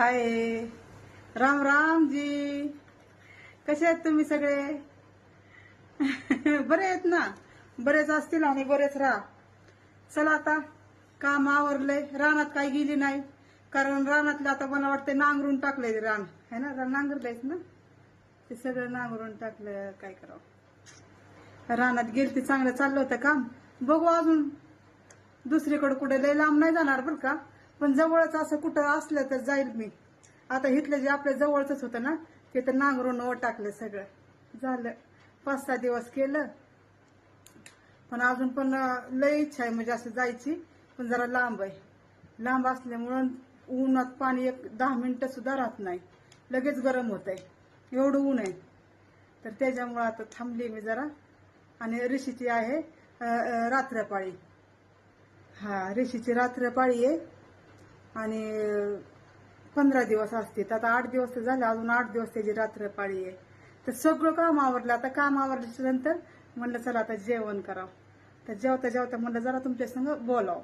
हाय. राम राम जी. कसे आहेत तुम्ही सगळे? बरे आहेत ना? बरेच असतील आणि बरेच राहा. चला आता काम आवरलंय. रानात काही गेली नाही. कारण रानातलं आता मला वाटतं नांगरून टाकलंय रान. है ना? नांगरलंयच ना? ते सगळं नांगरून टाकलं. काय करावं? रानात गेल ते चांगलं चाललं होतं काम. बघू अजून. दुसरीकडे कुठे लय लांब नाही जाणार बरं का? पण जवळच असं कुठं असलं तर जाईल मी. आता इथलं जे आपल्या जवळच होतं ना ते तर नांगरून वर टाकलं सगळं. झालं. पाच सहा दिवस केलं. पण अजून पण लई लय इच्छा आहे म्हणजे असं जायची. पण जरा लांब आहे. लांब असल्यामुळं उन्हात पाणी एक दहा मिनिटं सुद्धा राहत नाही. लगेच गरम होत आहे. एवढं ऊन आहे. तर त्याच्यामुळं आता थांबली मी जरा. आणि ऋषीची आहे रात्रपाळी. हा ऋषीची रात्रपाळी आहे. आणि पंधरा दिवस असते. आता आठ दिवस तर झाले अजून आठ दिवस त्याची रात्रपाळी आहे. तर सगळं काम आवरलं. आता काम आवरल्याच्या नंतर म्हणलं चला आता जेवण करावं. तर जेवता जेवता म्हणलं जरा तुमच्या संग बोलावं.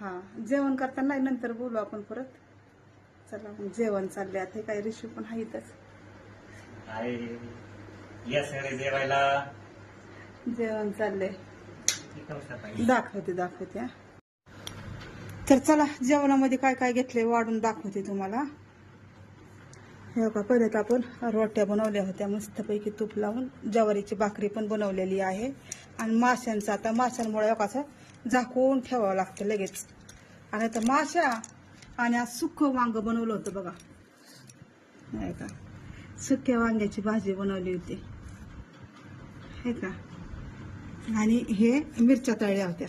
हा जेवण करताना नंतर बोलू आपण परत. चला जेवण चालले आता हे काय ऋषी पण आहेतच जेवण चाललंय. दाखवते दाखवते हा. तर चला जेवणामध्ये काय काय घेतलंय वाढून दाखवते तुम्हाला. हे का परत आपण रोट्या बनवल्या होत्या. मस्तपैकी तूप लावून ज्वारीची भाकरी पण बनवलेली आहे. आणि माशांचं आता माशांमुळे कसं झाकून ठेवावं लागतं लगेच. आणि आता माशा आणि आज सुक्कं वांग बनवलं होतं बघा. हे का? सुक्या वांग्याची भाजी बनवली होती. हे का? आणि हे मिरच्या तळल्या होत्या.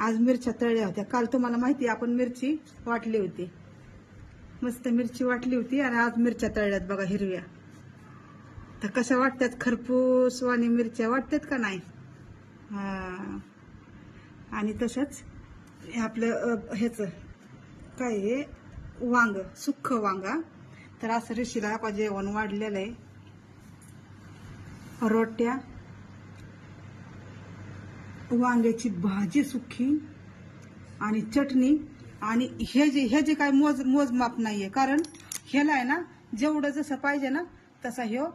आज मिरच्या तळल्या होत्या. काल तुम्हाला माहिती आपण मिरची वाटली होती. मस्त मिरची वाटली होती आणि आज मिरच्या तळल्यात बघा हिरव्या. तर कशा वाटतात? खरपूस वाणी मिरच्या वाटतात का नाही? आणि तसंच हे आपलं ह्याचं काय हे वांग सुक्ख वांगा. तर असं ऋषीला जेवण वाढलेलं आहे. रोट्या. वांग्याची भाजी सुखी आणि चटणी आणि हे जे हे जे काय मोज मोजमाप नाहीये. कारण ह्याला आहे ना जेवढं जसं पाहिजे ना तसा ह्यो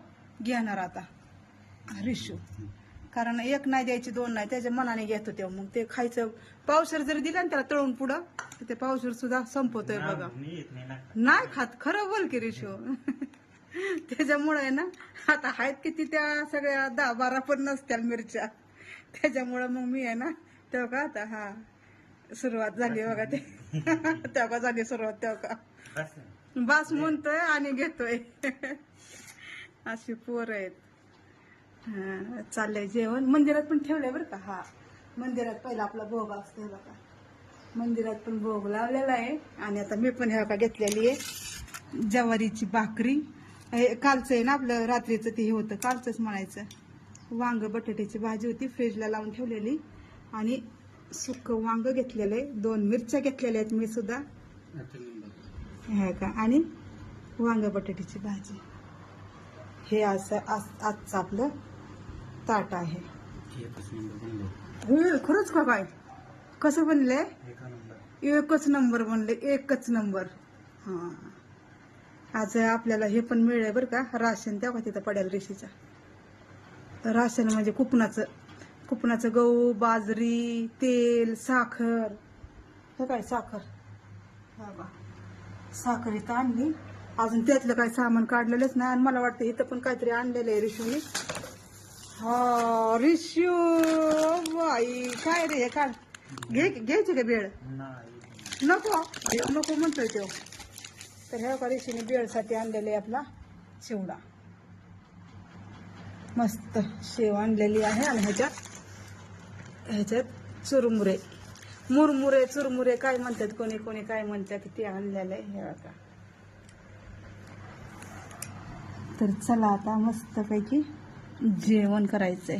घेणार आता. रिशू कारण एक नाही द्यायची दोन नाही. त्याच्या मनाने घेतो तेव्हा. मग ते खायचं पावसर जर दिला ना त्याला तळून पुढं तर ते पावसर सुद्धा संपवतोय बघा. नाही खात. खरं बोल की रिशू. त्याच्यामुळे ना आता आहेत किती त्या सगळ्या दहा बारा पण नसत्या मिरच्या. त्याच्यामुळं मग मी आहे ना तेव्हा का आता हा सुरुवात झाली बघा ते. तेव्हा का झाली सुरुवात तेव्हा का. बस. बास म्हणतोय आणि घेतोय. अशी पोर आहेत. हा, चाललंय जेवण. मंदिरात पण ठेवलंय बरं का? हा. मंदिरात पहिला आपला भोग असतो बघा. मंदिरात पण भोग लावलेला आहे. आणि आता मी पण ह्या का घेतलेली आहे. ज्वारीची भाकरी. हे कालचं आहे ना आपलं रात्रीचं ते हे होतं. कालचंच म्हणायचं. वांग बटाट्याची भाजी होती फ्रीजला लावून ठेवलेली. आणि सुक वांग घेतलेलं आहे दोन मिरच्या घेतलेल्या आहेत मी सुद्धा. हे का? आणि वांग बटाट्याची भाजी. हे असं आज- आजचं आपलं ताट आहे. होईल खरंच का काय कसं बनलंय एकच नंबर बनले एकच नंबर. हा. आज आपल्याला हे पण मिळेल बरं का? राशन तेव्हा तिथं पडेल रेशीचा? राशन म्हणजे कुपनाचं कुपनाचं गहू बाजरी तेल साखर. हे काय साखर? बा साखर इथं आणली. अजून त्यातलं काय सामान काढलेलंच नाही आणि मला वाटतं इथं पण काहीतरी आणलेलं आहे रिशूने हा रिशू बाई काय रे हे काढ. घे घ्यायची का बेळ? नको नको म्हणतोय तो. तर ह्या का रिशीने बेळसाठी आणलेलं आहे आपला चिवडा. मस्त शेव आणलेली आहे आणि ह्याच्यात ह्याच्यात चुरमुरे. मुरमुरे चुरमुरे काय म्हणतात? कोणी कोणी काय म्हणतात? ते आणलेलं आहे हे आता तर चला आता मस्तपैकी जेवण करायचंय.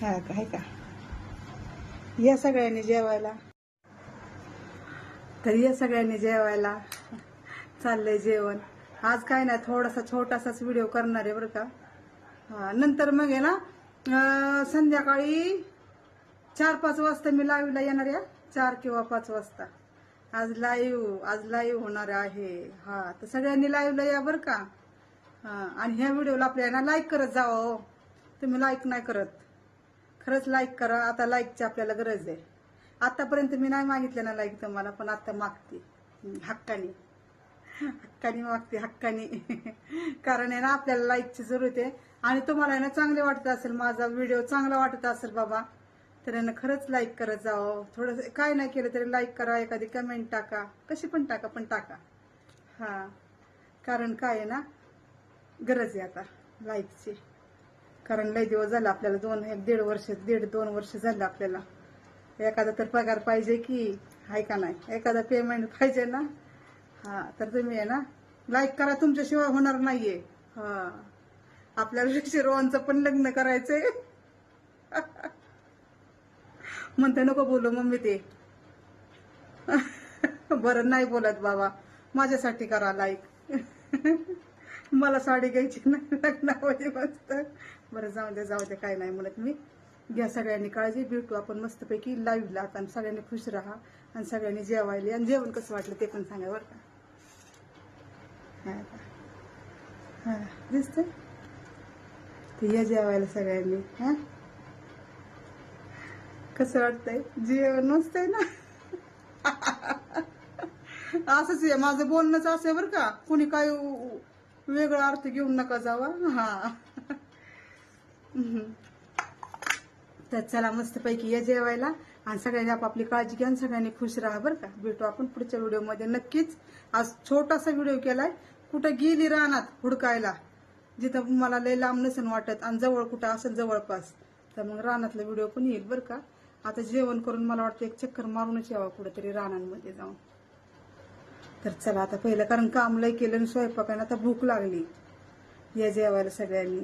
हा का आहे का? या सगळ्यांनी जेवायला. तर या सगळ्यांनी जेवायला चाललंय जेवण. आज काय नाही थोडासा छोटासाच व्हिडिओ करणार आहे बरं का. नंतर मग आहे ना संध्याकाळी चार पाच वाजता मी लाईव्हला येणार आहे. चार किंवा पाच वाजता. आज लाईव्ह आज लाईव्ह होणार आहे. हा तर सगळ्यांनी लाईव्हला या बरं का. आणि ह्या व्हिडिओला आपल्याला लाईक करत जावं हो. तुम्ही लाईक नाही करत. खरंच लाईक करा. आता लाईकची आपल्याला गरज आहे. आतापर्यंत मी नाही मागितलं ना लाईक तुम्हाला पण आता मागते. हक्काने. हक्काने मागते हक्काने. कारण आहे ना आपल्याला लाईकची जरूरत आहे. आणि तुम्हाला आहे ना चांगले वाटत असेल माझा व्हिडिओ चांगला वाटत असेल बाबा तर यांना खरंच लाईक करत जावं थोडं काय नाही केलं तरी लाईक करा एखादी कमेंट टाका. कशी पण टाका पण टाका. हा. कारण काय आहे ना गरज आहे आता लाईकची कारण लय दिवस झाला आपल्याला दोन एक दीड वर्ष दीड दोन वर्ष झालं आपल्याला. एखादा तर पगार पाहिजे की आहे का नाही? एखादा पेमेंट पाहिजे ना? हा तर तुम्ही आहे ना लाईक करा तुमच्याशिवाय होणार नाहीये. हा. आपल्याला शिरोवांचं पण लग्न करायचंय. म्हणते नको बोलू मम्मी ते. बरं नाही बोलत बाबा. माझ्यासाठी करा लाईक मला साडी घ्यायची नाही लग्न मस्त. बरं जाऊ दे जाऊ दे काय नाही म्हणत मी. घ्या सगळ्यांनी काळजी भेटू. आपण मस्तपैकी लाईव्हला आता आणि सगळ्यांनी खुश राहा. आणि सगळ्यांनी जेवायला आणि जेवण कसं वाटलं ते पण सांगा बरं का? हा दिसतंय? ते या जेवायला सगळ्यांनी. हा? कसं वाटतंय? जेवण मस्त आहे ना? असंच आहे. माझं बोलणंच असं आहे बरं का. कुणी काय वेगळा अर्थ घेऊन नका जावा. हा. तर चला मस्तपैकी या जेवायला. आणि सगळ्यांनी आपापली काळजी घ्या आणि सगळ्यांनी खुश राहा बरं का. भेटू आपण पुढच्या व्हिडिओमध्ये. नक्कीच आज छोटासा व्हिडिओ केलाय. कुठं गेली रानात हुडकायला? जिथं मला लय लांब नसेल वाटत आणि जवळ कुठं असेल जवळपास. तर मग रानातला व्हिडिओ पण येईल बरं का. आता जेवण करून मला वाटतं एक चक्कर मारूनच यावा कुठेतरी रानांमध्ये जाऊन. तर चला आता पहिलं कारण काम लय केलं आणि स्वयंपाकाने आता भूक लागली. या जेवायला सगळ्यांनी.